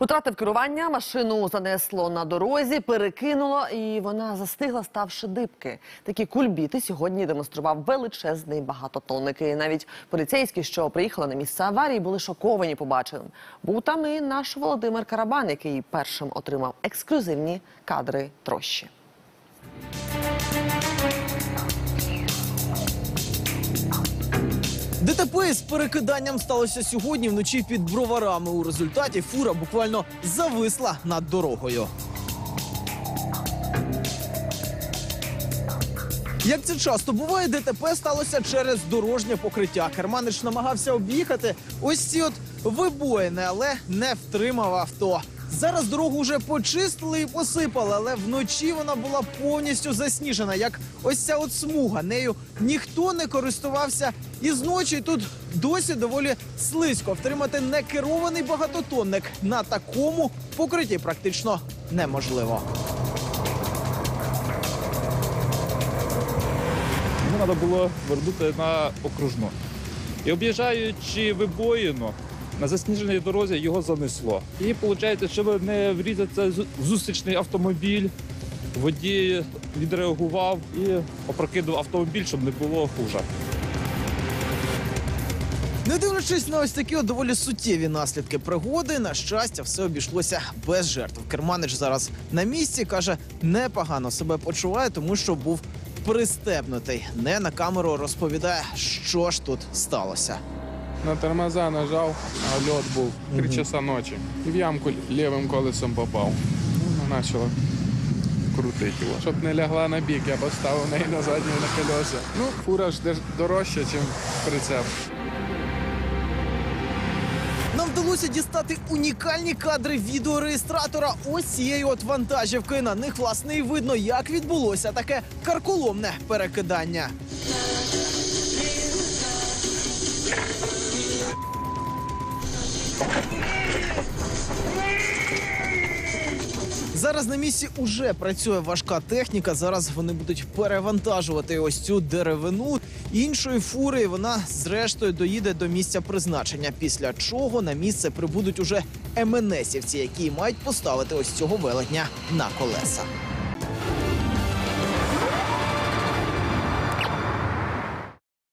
Утратив керування, машину занесло на дорозі, перекинуло, і вона застигла, ставши дибки. Такі кульбіти сьогодні демонстрував величезний багатотонник. І навіть поліцейські, що приїхали на місце аварії, були шоковані побаченим. Був там і наш Володимир Карабан, який першим отримав ексклюзивні кадри трощі. ДТП з перекиданням сталося сьогодні вночі під броварами. У результаті фура буквально зависла над дорогою. Як це часто буває, ДТП сталося через дорожнє покриття. Керманич намагався об'їхати ось ці от вибоїни, але не втримав авто. Зараз дорогу вже почистили і посипали, але вночі вона була повністю засніжена, як ось ця от смуга. Нею ніхто не користувався. І зночі тут досі доволі слизько. Втримати некерований багатотонник на такому покритті практично неможливо. Йому треба було вернути на окружну. І об'їжджаючи вибоїну, на засніженій дорозі його занесло. І виходить, щоб не врізатися з- в зустрічний автомобіль, водій відреагував і опрокинув автомобіль, щоб не було хуже. Не дивлячись на ось такі от доволі суттєві наслідки пригоди, на щастя, все обійшлося без жертв. Керманич зараз на місці каже, непогано себе почуває, тому що був пристебнутий. Не на камеру розповідає, що ж тут сталося. На тормоза нажав, а льот був три часа ночі. І в ямку лівим колесом попав. Ну, почало крутити його. Щоб не лягла на бік, я поставив неї на задні на колеса. Ну, фура ж дорожча, ніж прицеп. Нам вдалося дістати унікальні кадри відеореєстратора ось цієї от вантажівки. На них власне і видно, як відбулося таке карколомне перекидання. Зараз на місці уже працює важка техніка. Зараз вони будуть перевантажувати ось цю деревину іншої фури. Вона зрештою доїде до місця призначення. Після чого на місце прибудуть уже МНСівці, які мають поставити ось цього велетня на колеса.